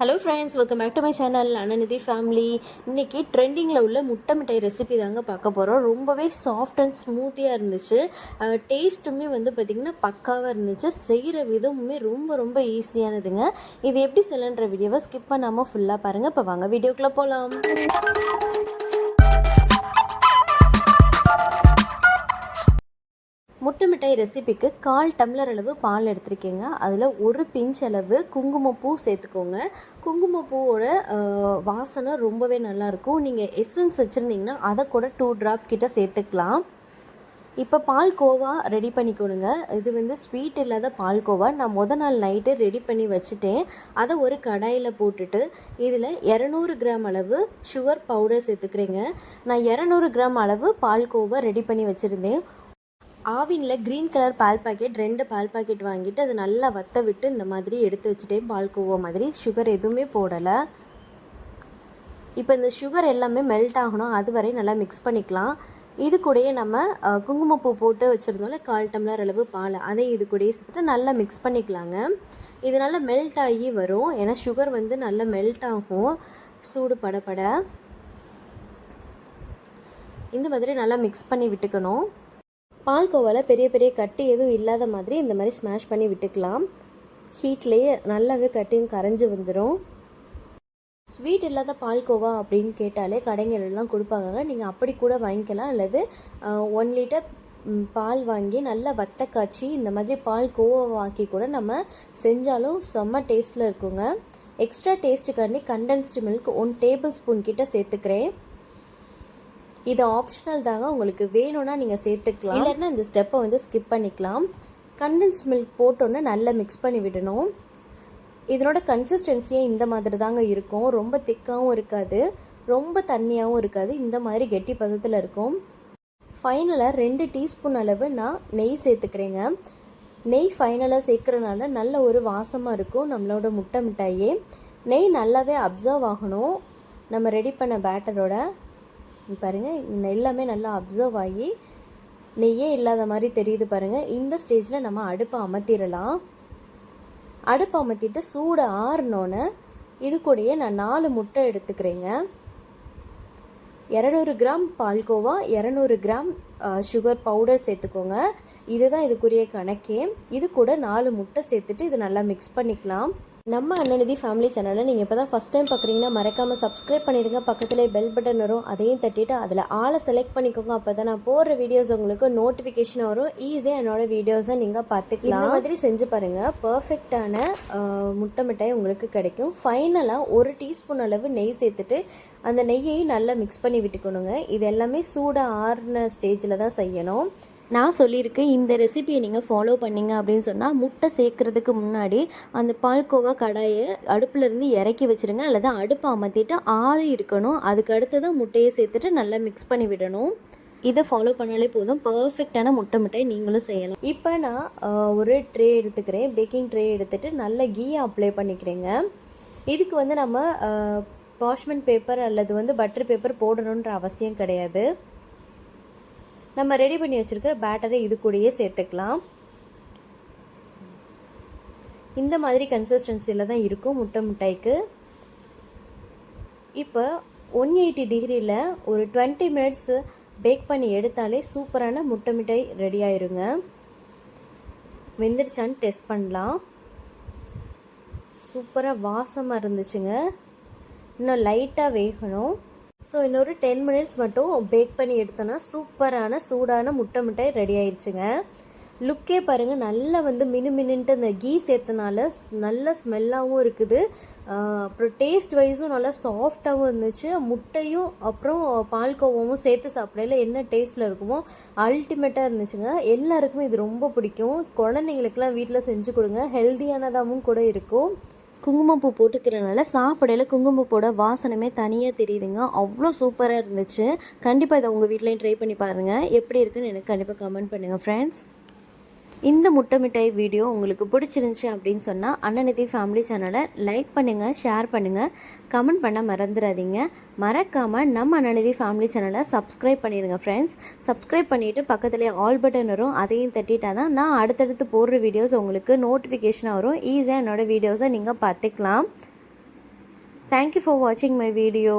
Hello friends welcome back to my channel Annanidhi family இன்றைக்கி ட்ரெண்டிங்கில் உள்ள முட்டை மிட்டாய் ரெசிபி தாங்க பார்க்க போகிறோம் ரொம்பவே சாஃப்ட் அண்ட் ஸ்மூத்தியாக இருந்துச்சு. டேஸ்ட்டுமே வந்து பார்த்திங்கன்னா பக்காவாக இருந்துச்சு. செய்கிற விதமுமே ரொம்ப ரொம்ப ஈஸியானதுங்க இது எப்படி செய்யலன்ற வீடியோவை ஸ்கிப் பண்ணாமல் ஃபுல்லாக பாருங்கள் இப்போ வாங்க வீடியோக்குள்ளே போகலாம் முட்டை ரெசிபிக்கு கால் டம்ளர் அளவு பால் எடுத்திருக்கீங்க. அதில் ஒரு பிஞ்ச் அளவு குங்குமப்பூ சேர்த்துக்கோங்க. குங்குமப்பூவோட வாசனை ரொம்பவே நல்லாயிருக்கும் நீங்கள் எசன்ஸ் வச்சுருந்தீங்கன்னா அதை கூட டூ ட்ராப் கிட்ட சேர்த்துக்கலாம். இப்போ பால்கோவா ரெடி பண்ணிக்கணுங்க. இது வந்து ஸ்வீட் இல்லாத பால்கோவா நான் முத நாள் நைட்டு ரெடி பண்ணி வச்சுட்டேன். அதை ஒரு கடாயில் போட்டுட்டு இதில் இரநூறு கிராம் அளவு சுகர் பவுடர் சேர்த்துக்கிறேங்க. நான் இரநூறு கிராம் அளவு பால்கோவா ரெடி பண்ணி வச்சுருந்தேன். ஆவினில் க்ரீன் கலர் பால் பாக்கெட் ரெண்டு பால் பாக்கெட் வாங்கிட்டு அதை நல்லா வத்த விட்டு இந்த மாதிரி எடுத்து வச்சுட்டேன் பால்கோவா மாதிரி. சுகர் எதுவுமே போடலை. இப்போ இந்த சுகர் எல்லாமே மெல்ட் ஆகணும். அது வரை நல்லா மிக்ஸ் பண்ணிக்கலாம். இது கூடயே நம்ம குங்குமப்பூ போட்டு வச்சுருந்தோம்ல கால் டம்ளர் அளவு பால். அதை இது கூடயே சேர்த்துட்டு நல்லா மிக்ஸ் பண்ணிக்கலாங்க. இது நல்லா மெல்ட் ஆகி வரும். ஏன்னா சுகர் வந்து நல்லா மெல்ட் ஆகும். சூடு படப்பட இந்த மாதிரி நல்லா மிக்ஸ் பண்ணி விட்டுக்கணும். பால்கோவாவில் பெரிய பெரிய கட்டி எதுவும் இல்லாத மாதிரி இந்த மாதிரி ஸ்மாஷ் பண்ணி விட்டுக்கலாம். ஹீட்லேயே நல்லாவே கட்டியும் கரைஞ்சி வந்துடும் ஸ்வீட் இல்லாத பால்கோவா அப்படின்னு கேட்டாலே கடைங்களெல்லாம் கொடுப்பாங்க. நீங்கள் அப்படி கூட வாங்கிக்கலாம். அல்லது ஒன் லிட்டர் பால் வாங்கி நல்லா வத்த காய்ச்சி இந்த மாதிரி பால் கோவாக்கி கூட நம்ம செஞ்சாலும் செம்ம டேஸ்ட்டில் இருக்குங்க. Extra டேஸ்ட்டுக்காண்டி condensed milk one table spoon கிட்ட சேர்த்துக்கிறேன். இது ஆப்ஷனல் தாங்க. உங்களுக்கு வேணும்னா நீங்கள் சேர்த்துக்கலாம். இல்லைன்னா இந்த ஸ்டெப்பை வந்து ஸ்கிப் பண்ணிக்கலாம். கண்டென்ஸ் மில்க் போட்டோன்னே நல்லா மிக்ஸ் பண்ணி விடணும். இதனோட கன்சிஸ்டன்சியே இந்த மாதிரி தாங்க இருக்கும். ரொம்ப திக்காகவும் இருக்காது. ரொம்ப தண்ணியாகவும் இருக்காது. இந்த மாதிரி கெட்டி பதத்தில் இருக்கும். ஃபைனலாக ரெண்டு டீஸ்பூன் அளவு நான் நெய் சேர்த்துக்கிறேங்க. நெய் ஃபைனலாக சேர்க்குறனால நல்ல ஒரு வாசமாக இருக்கும் நம்மளோட முட்டை மிட்டாயே. நெய் நல்லாவே அப்சர்வ் ஆகணும். நம்ம ரெடி பண்ண பேட்டரோட பாருங்கள் இந்த எல்லாமே நல்லா அப்சர்வ் ஆகி நெய்யே இல்லாத மாதிரி தெரியுது பாருங்கள் இந்த ஸ்டேஜில் நம்ம அடுப்பை அமர்த்திடலாம். அடுப்பு அமர்த்திட்டு சூடு ஆறினோன்னே இது கூடயே நான் நாலு முட்டை எடுத்துக்கிறேங்க. இரநூறு கிராம் பால்கோவா இரநூறு கிராம் சுகர் பவுடர் சேர்த்துக்கோங்க. இதுதான் இதுக்குரிய கணக்கே. இது கூட நாலு முட்டை சேர்த்துட்டு இது நல்லா மிக்ஸ் பண்ணிக்கலாம். நம்ம அண்ணநிதி ஃபேமிலி சேனலை நீங்கள் இப்போ தான் ஃபஸ்ட் டைம் பார்க்குறீங்கன்னா மறக்காமல் சப்ஸ்கிரைப் பண்ணிடுங்க பக்கத்திலே பெல் பட்டன் வரும். அதையும் தட்டிட்டு அதில் ஆளை செலக்ட் பண்ணிக்கோங்க. அப்போ தான் நான் போடுற வீடியோஸ் உங்களுக்கு நோட்டிஃபிகேஷன் வரும். ஈஸியாக என்னோட வீடியோஸை நீங்கள் பார்த்துக்கலாம் இந்த மாதிரி செஞ்சு பாருங்கள் பர்ஃபெக்டான முட்டை மிட்டாய் உங்களுக்கு கிடைக்கும். ஃபைனலாக ஒரு டீஸ்பூன் அளவு நெய் சேர்த்துட்டு அந்த நெய்யையும் நல்லா மிக்ஸ் பண்ணி விட்டுக்கணுங்க. இது எல்லாமே சூடாக ஆறுன ஸ்டேஜில் தான் செய்யணும். நான் சொல்லியிருக்கேன் இந்த ரெசிபியை நீங்கள் ஃபாலோ பண்ணிங்க அப்படின்னு சொன்னால் முட்டை சேர்க்குறதுக்கு முன்னாடி அந்த பால்கோவா கடாயை அடுப்புலேருந்து இறக்கி வச்சுருங்க. அல்லது அடுப்பை அமர்த்திட்டு ஆறு இருக்கணும். அதுக்கு அடுத்து தான் முட்டையை சேர்த்துட்டு நல்லா மிக்ஸ் பண்ணி விடணும். இதை ஃபாலோ பண்ணாலே போதும். பர்ஃபெக்டான முட்டை மிட்டாய் நீங்களும் செய்யலாம். இப்போ நான் ஒரு ட்ரே எடுத்துக்கிறேன். பேக்கிங் ட்ரே எடுத்துகிட்டு நல்ல கீயை அப்ளை பண்ணிக்கிறேங்க. இதுக்கு வந்து நம்ம பாஷ்மெண்ட் பேப்பர் அல்லது வந்து பட்டர் பேப்பர் போடணுன்ற அவசியம் கிடையாது. நம்ம ரெடி பண்ணி வச்சுருக்கிற பேட்டரை இது கூடயே சேர்த்துக்கலாம். இந்த மாதிரி கன்சிஸ்டன்சியில் தான் இருக்கும் முட்டை மிட்டாய்க்கு இப்போ ஒன் எயிட்டி டிகிரியில் ஒரு டுவெண்ட்டி மினிட்ஸ் பேக் பண்ணி எடுத்தாலே சூப்பரான முட்டை மிட்டாய் ரெடி ஆயிருங்க. வெந்துருச்சான்னு டெஸ்ட் பண்ணலாம். சூப்பராக வாசமாக இருந்துச்சுங்க. இன்னும் லைட்டாக வேகணும். ஸோ இன்னொரு டென் மினிட்ஸ் மட்டும் பேக் பண்ணி எடுத்தோன்னா சூப்பரான சூடான முட்டை மிட்டாய் ரெடி ஆயிடுச்சுங்க லுக்கே பாருங்கள் நல்லா வந்து மினு மினுன்ட்டு அந்த கீ சேர்த்தனால ஸ்- நல்ல ஸ்மெல்லாகவும் இருக்குது. அப்புறம் டேஸ்ட் வைஸும் நல்லா சாஃப்டாகவும் இருந்துச்சு. முட்டையும் அப்புறம் பால்கோவாவும் சேர்த்து சாப்பிடையில என்ன டேஸ்ட்டில் இருக்குமோ அல்டிமேட்டாக இருந்துச்சுங்க. எல்லாருக்குமே இது ரொம்ப பிடிக்கும். குழந்தைங்களுக்குலாம் வீட்டில் செஞ்சு கொடுங்க. ஹெல்த்தியானதாகவும் கூட இருக்கும். குங்குமப்பூ போட்டுக்கிறனால சாப்பிடையில குங்குமப்பூட வாசனமே தனியாக தெரியுதுங்க. அவ்வளோ சூப்பராக இருந்துச்சு. கண்டிப்பாக இதை உங்கள் வீட்லேயும் ட்ரை பண்ணி பாருங்கள் எப்படி இருக்குன்னு எனக்கு கண்டிப்பாக கமெண்ட் பண்ணுங்கள் ஃப்ரெண்ட்ஸ் இந்த முட்டை மிட்டாய் வீடியோ உங்களுக்கு பிடிச்சிருந்துச்சி அப்படின்னு சொன்னால் அண்ணநிதி ஃபேமிலி சேனலை லைக் பண்ணுங்கள் ஷேர் பண்ணுங்கள் கமெண்ட் பண்ண மறந்துடாதீங்க மறக்காமல் நம்ம அன்னநிதி ஃபேமிலி சேனலை சப்ஸ்கிரைப் பண்ணிடுங்க ஃப்ரெண்ட்ஸ் சப்ஸ்கிரைப் பண்ணிவிட்டு பக்கத்துலேயே ஆல் பட்டன் வரும். அதையும் தட்டிட்டால் தான் நான் அடுத்தடுத்து போடுற வீடியோஸ் உங்களுக்கு நோட்டிஃபிகேஷனாக வரும். ஈஸியாக என்னோடய வீடியோஸை நீங்கள் பார்த்துக்கலாம். தேங்க்யூ ஃபார் வாட்சிங் மை வீடியோ